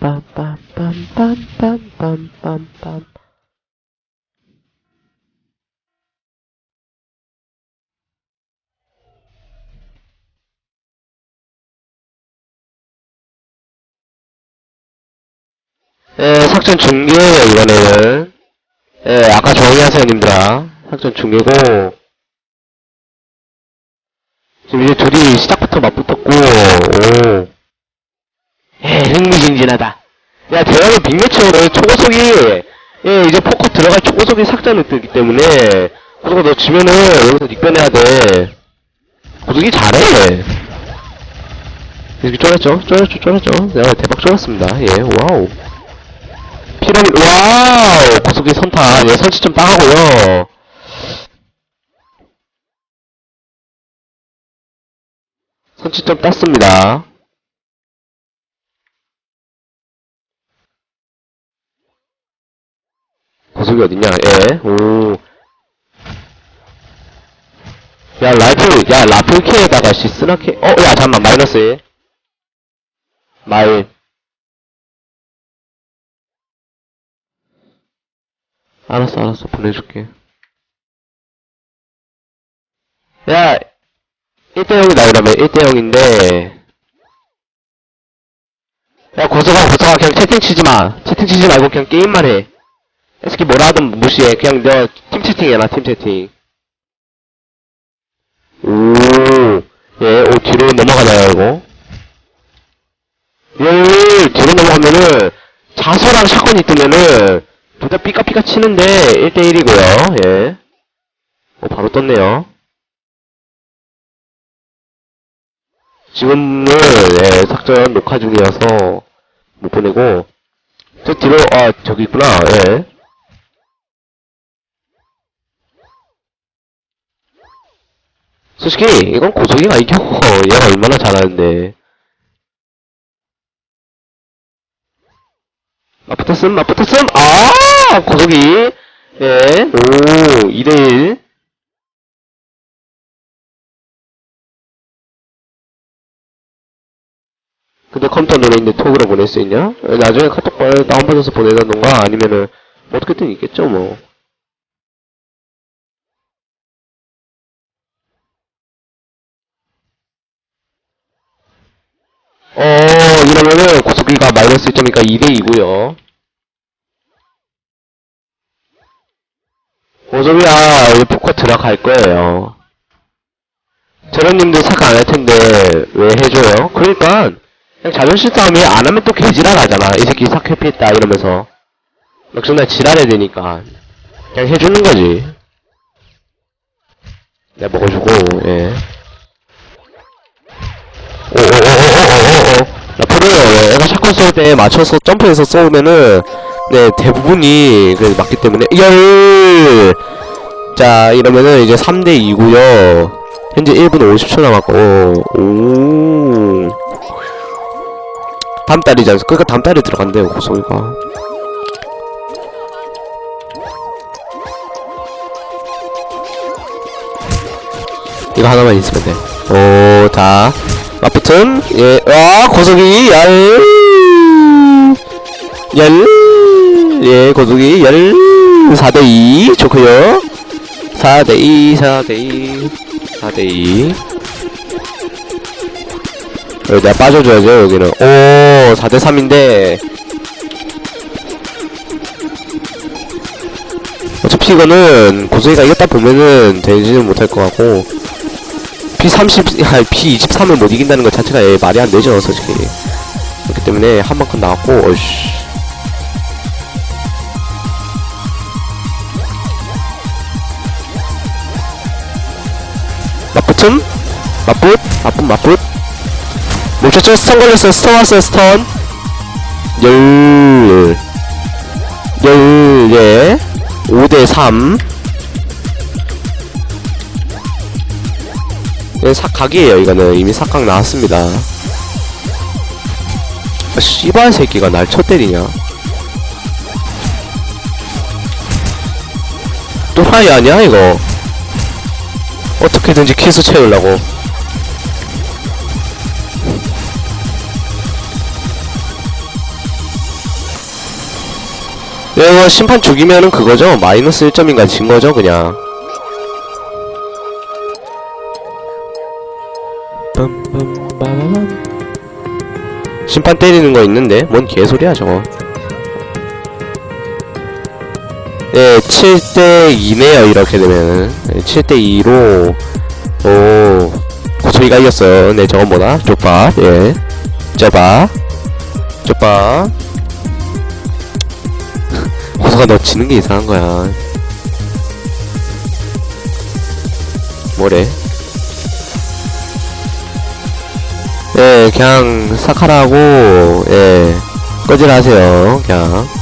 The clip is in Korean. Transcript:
빰빰빰빰빰빰빰빰빰빰 예, 작전 중계예요, 이번에는. 예, 아까 조용히 하세요, 님들아. 작전 중계고. 지금 이제 둘이 시작부터 맞붙었고, 오. 예, 흥미진진하다. 야, 대단히 빅매치오는 초고속이, 예, 이제 포커 들어갈 초고속이 삭제를 뜨기 때문에, 고속아 너 지면은 여기서 닉변해야 돼. 고속이 잘해. 이렇게 쫄았죠? 쫄았죠, 쫄았죠? 내가 대박 쫄았습니다. 예, 와우. 피라미, 와우! 고속이 선타. 예, 선취 좀 따가고요. 선취 좀 땄습니다. 고속이 어딨냐? 예, 오. 야, 라이플, 야, 라플케에다가 씨, 스나케, 어, 야, 잠깐만, 마이너스 1. 마일. 알았어, 알았어, 보내줄게. 야, 1대0이다, 이러면 1대0인데. 야, 고소가, 고소가, 그냥 채팅 치지 마. 채팅 치지 말고 그냥 게임만 해. 솔직히 뭐라 하든 무시해. 그냥 너 팀 채팅 해라, 팀 채팅. 오, 예, 오, 뒤로 넘어가나요, 이거? 예, 뒤로 넘어가면은, 자소랑 샷건이 뜨면은, 둘 다 삐까삐까 치는데, 1대1이고요 예. 어, 바로 떴네요. 지금은, 예, 작전 녹화 중이어서, 못 보내고, 저 뒤로, 아, 저기 있구나, 예. 솔직히 이건 고속이가 이겨 얘가 얼마나 잘하는데. 맞붙었음 맞붙었음 아! 고속이! 예오 2대1 근데 컴퓨터 있는데 톡으로 보낼 수 있냐? 나중에 카톡 다운받아서 보내다던가 아니면은 어떻게든 있겠죠 뭐 어, 이러면은 고속비가 마이너스 1점이니까 2대2고요 고속이야, 우리 포커 들어갈 거예요. 저런님도 사과 안할 텐데, 왜 해줘요? 그러니까, 그냥 자존심 싸움이 안 하면 또 개지랄 하잖아. 이 새끼 삭 회피했다, 이러면서. 막 존나 지랄해야 되니까. 그냥 해주는 거지. 내가 먹어주고, 예. 애가 샷건 쏠 때 맞춰서 점프해서 쏘면은 네 대부분이 그 맞기 때문에 열! 자 이러면은 이제 3대 2고요 현재 1분 50초 남았고 오 다음 달이지 않습니까? 그니까 다음 달에 들어간대요 고소이가 이거 하나만 있으면 돼. 오, 자. 맞붙음. 예, 와, 고속이, 열. 열. 예, 고속이, 열. 4대2. 좋고요 4대2, 4대2. 4대2. 여기 내가 빠져줘야죠, 여기는. 오, 4대3인데. 어차피 이거는 고소이가 이겼다 보면은 되지는 못할 것 같고. P30, 아니, P23을 못 이긴다는 것 자체가 예, 말이 안 되죠, 솔직히. 그렇기 때문에 한 만큼 나왔고, 어이씨. 맞붙음? 맞붙? 맞붙, 맞붙? 멈췄죠? 스턴 걸렸어요, 스턴 왔어요, 스턴. 열, 열, 예. 5대3. 삭각이에요, 이거는. 이미 삭각 나왔습니다. 아, 씨발 새끼가 날 쳐 때리냐? 또라이 아니야, 이거? 어떻게든지 키스 채우려고. 예, 이거 심판 죽이면은 그거죠. 마이너스 1점인가 진 거죠, 그냥. 빠바밤. 심판 때리는 거 있는데? 뭔 개소리야, 저거. 예, 7대2네요, 이렇게 되면은. 예, 7대2로, 오, 고소이가 이겼어요. 네, 저건보다. 쪽밥, 예. 저밥. 쪽밥. 고소가 너 지는 게 이상한 거야. 뭐래? 예, 그냥 사카라고, 예, 꺼질 하세요, 그냥.